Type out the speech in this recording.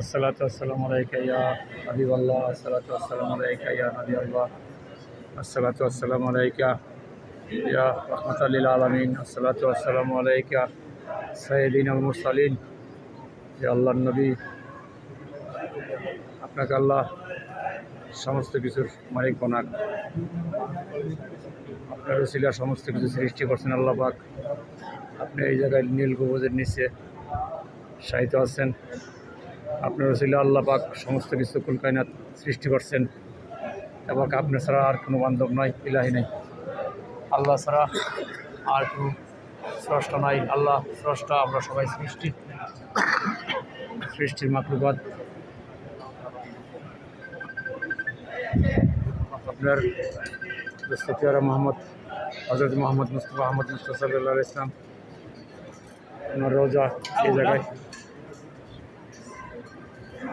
আসসালাত আসসালাম আলাইকাইয়া আবিব আল্লাহ আসসালাত আসসালাম আলাইকাইয়া নবী আল্লাহ আসসালাত আসসালাম আলাইকা ইয়া রহমত আলিল আলমিন, আসসালাত আসসালাম আলাইকা সাইদিন আল মুরসালিন। ইয়া আল্লাহ নবী, আপনাকে আল্লাহ সমস্ত কিছুর মালিক বনাক। আপনার শিলা সমস্ত কিছু সৃষ্টি করছেন আল্লাহ পাক। আপনি এই জায়গায় নীল গোবজের নিচে সাহিত্য আছেন। আপনার রসিলা আল্লাহ পাক সমস্ত কিছু কুলকায়নাত সৃষ্টি করছেন। এবং আপনার ছাড়া আর কোনো বান্ধব নাই, ইলাহি নেই। আল্লাহ ছাড়া আর কোনো স্রষ্টা নাই। আল্লাহ স্রষ্টা, আমরা সবাই সৃষ্টি। সৃষ্টির মাকলুবাদ আপনার দস্তফিয়ারা মোহাম্মদ হজরত মোহাম্মদ মুস্তফা আহমদ মুস্তফা ইসলাম ওনার রোজা এই জায়গায়।